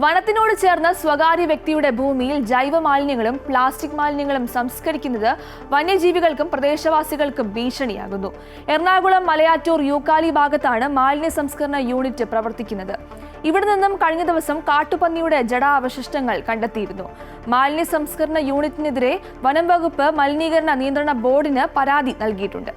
വനത്തിനോട് ചേർന്ന സ്വകാര്യ വ്യക്തിയുടെ ഭൂമിയിൽ ജൈവ മാലിന്യങ്ങളും പ്ലാസ്റ്റിക് മാലിന്യങ്ങളും സംസ്കരിക്കുന്നത് വന്യജീവികൾക്കും പ്രദേശവാസികൾക്കും ഭീഷണിയാകുന്നു. എറണാകുളം മലയാറ്റൂർ യൂക്കാലി ഭാഗത്താണ് മാലിന്യ സംസ്കരണ യൂണിറ്റ് പ്രവർത്തിക്കുന്നത്. ഇവിടെ നിന്നും കഴിഞ്ഞ ദിവസം കാട്ടുപന്നിയുടെ ജടാവശിഷ്ടങ്ങൾ കണ്ടെത്തിയിരുന്നു. മാലിന്യ സംസ്കരണ യൂണിറ്റിനെതിരെ വനം വകുപ്പ് മലിനീകരണ നിയന്ത്രണ ബോർഡിന് പരാതി നൽകിയിട്ടുണ്ട്.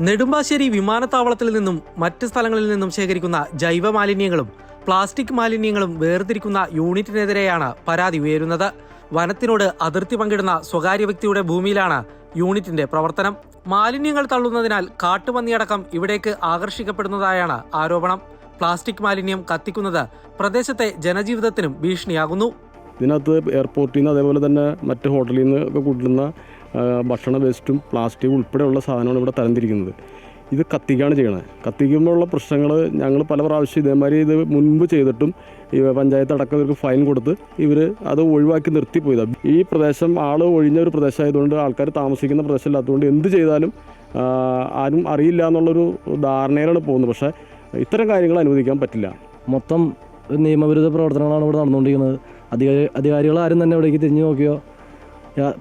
നെടുമ്പാശ്ശേരി വിമാനത്താവളത്തിൽ നിന്നും മറ്റ് സ്ഥലങ്ങളിൽ നിന്നും ശേഖരിക്കുന്ന ജൈവ മാലിന്യങ്ങളും പ്ലാസ്റ്റിക് മാലിന്യങ്ങളും വേർതിരിക്കുന്ന യൂണിറ്റിനെതിരെയാണ് പരാതി ഉയരുന്നത്. വനത്തിനോട് അതിർത്തി പങ്കിടുന്ന സ്വകാര്യ വ്യക്തിയുടെ ഭൂമിയിലാണ് യൂണിറ്റിന്റെ പ്രവർത്തനം. മാലിന്യങ്ങൾ തള്ളുന്നതിനാൽ കാട്ടുപന്നിയടക്കം ഇവിടേക്ക് ആകർഷിക്കപ്പെടുന്നതായാണ് ആരോപണം. പ്ലാസ്റ്റിക് മാലിന്യം കത്തിക്കുന്നത് പ്രദേശത്തെ ജനജീവിതത്തിനും ഭീഷണിയാകുന്നു. ഇതിനകത്ത് എയർപോർട്ടിൽ നിന്ന് അതേപോലെ തന്നെ മറ്റ് ഹോട്ടലിൽ നിന്ന് ഒക്കെ കൊണ്ടുവരുന്ന ഭക്ഷണ വേസ്റ്റും പ്ലാസ്റ്റിക് ഉൾപ്പെടെയുള്ള സാധനമാണ് ഇവിടെ തരംതിരിക്കുന്നത്. ഇത് കത്തിക്കുകയാണ് ചെയ്യണത് കത്തിക്കുമ്പോഴുള്ള പ്രശ്നങ്ങൾ ഞങ്ങൾ പല പ്രാവശ്യം ഇതേമാതിരി ഇത് മുൻപ് ചെയ്തിട്ടും ഈ പഞ്ചായത്ത് അടക്കം ഇവർക്ക് ഫൈൻ കൊടുത്ത് ഇവർ അത് ഒഴിവാക്കി നിർത്തിപ്പോയതാണ് ഈ പ്രദേശം ആൾ ഒഴിഞ്ഞ ഒരു പ്രദേശമായതുകൊണ്ട് ആൾക്കാർ താമസിക്കുന്ന പ്രദേശമില്ലാത്തതുകൊണ്ട് എന്ത് ചെയ്താലും ആരും അറിയില്ല എന്നുള്ളൊരു ധാരണയിലാണ് പോകുന്നത്. പക്ഷേ ഇത്തരം കാര്യങ്ങൾ അനുവദിക്കാൻ പറ്റില്ല. മൊത്തം നിയമവിരുദ്ധ പ്രവർത്തനങ്ങളാണ് ഇവിടെ നടന്നുകൊണ്ടിരിക്കുന്നത്. അധികാരി അധികാരികൾ ആരും തന്നെ ഇവിടേക്ക് തിരിഞ്ഞു നോക്കിയോ?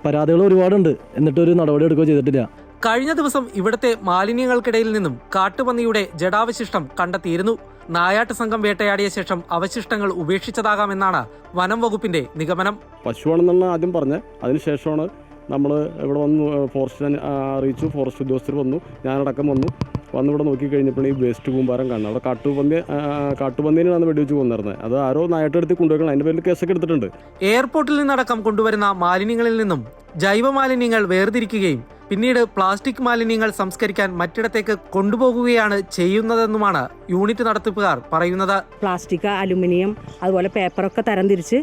പരാതികൾ ഒരുപാടുണ്ട്. എന്നിട്ട് ഒരു നടപടി എടുക്കുകയോ ചെയ്തിട്ടില്ല. കഴിഞ്ഞ ദിവസം ഇവിടുത്തെ മാലിന്യങ്ങൾക്കിടയിൽ നിന്നും കാട്ടുപന്നിയുടെ ജഡാവശിഷ്ടം കണ്ടെത്തിയിരുന്നു. നായാട്ട് സംഘം വേട്ടയാടിയ ശേഷം അവശിഷ്ടങ്ങൾ ഉപേക്ഷിച്ചതാകാമെന്നാണ് വനം വകുപ്പിന്റെ നിഗമനം. പശുവാണെന്നാണ് ആദ്യം പറഞ്ഞത് അതിനുശേഷമാണ് നമ്മൾ ഇവിടെ വന്ന് ഫോറസ്റ്റിനെ അറിയിച്ചു. ഫോറസ്റ്റ് ഉദ്യോഗസ്ഥർ വന്നു. ഞാനടക്കം വന്നു. വന്ന് ഇവിടെ നോക്കി കഴിഞ്ഞപ്പോഴാണ് ഈ വേസ്റ്റ് കൂമ്പാരം കാണുന്നത് അവിടെ കാട്ടുപന്നി കാട്ടുപന്നീനാണ് വെടിവെച്ച് കൊന്നിരുന്നത്. അത് ആരോ നായട്ടെടുത്ത് കൊണ്ടുവയ്ക്കണം അതിന്റെ പേരിൽ കേസൊക്കെ എടുത്തിട്ടുണ്ട്. എയർപോർട്ടിൽ നിന്നടക്കം കൊണ്ടുവരുന്ന മാലിന്യങ്ങളിൽ നിന്നും ജൈവ മാലിന്യങ്ങൾ വേർതിരിക്കുകയും പിന്നീട് പ്ലാസ്റ്റിക് മാലിന്യങ്ങൾ സംസ്കരിക്കാൻ മറ്റിടത്തേക്ക് കൊണ്ടുപോകുകയാണ് ചെയ്യുന്നതെന്നുമാണ് യൂണിറ്റ് നടത്തിപ്പുകാർ പറയുന്നത്. പ്ലാസ്റ്റിക് അലുമിനിയം അതുപോലെ പേപ്പറൊക്കെ തരംതിരിച്ച്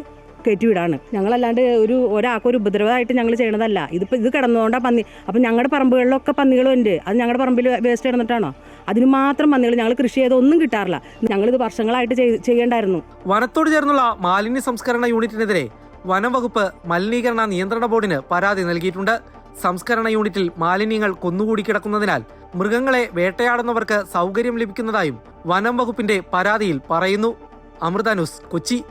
കയറ്റിവിടാണ് ഞങ്ങളല്ലാണ്ട് ഒരു ഒരാൾക്ക് ഒരു ഉപദ്രവമായിട്ട് ഞങ്ങൾ ചെയ്യണതല്ല. ഇതിപ്പോൾ ഇത് കിടന്നുകൊണ്ടാണ് പന്നി. അപ്പം ഞങ്ങളുടെ പറമ്പുകളിലൊക്കെ പന്നികളുണ്ട്. അത് ഞങ്ങളുടെ പറമ്പിൽ വേസ്റ്റ് കിടന്നിട്ടാണോ? അതിന് മാത്രം പന്നികൾ ഞങ്ങൾ കൃഷി ചെയ്ത് ഒന്നും കിട്ടാറില്ല. ഞങ്ങളിത് വർഷങ്ങളായിട്ട് ചെയ്- ചെയ്യേണ്ടായിരുന്നു. വനത്തോട് ചേർന്നുള്ള മാലിന്യ സംസ്കരണ യൂണിറ്റിനെതിരെ വനം വകുപ്പ് മലിനീകരണ നിയന്ത്രണ ബോർഡിന് പരാതി നൽകിയിട്ടുണ്ട്. സംസ്കരണ യൂണിറ്റിൽ മാലിന്യങ്ങൾ കൊന്നുകൂടി കിടക്കുന്നതിനാൽ മൃഗങ്ങളെ വേട്ടയാടുന്നവർക്ക് സൗകര്യം ലഭിക്കുന്നതായും വനം വകുപ്പിന്റെ പരാതിയിൽ പറയുന്നു. അമൃത ന്യൂസ് കൊച്ചി.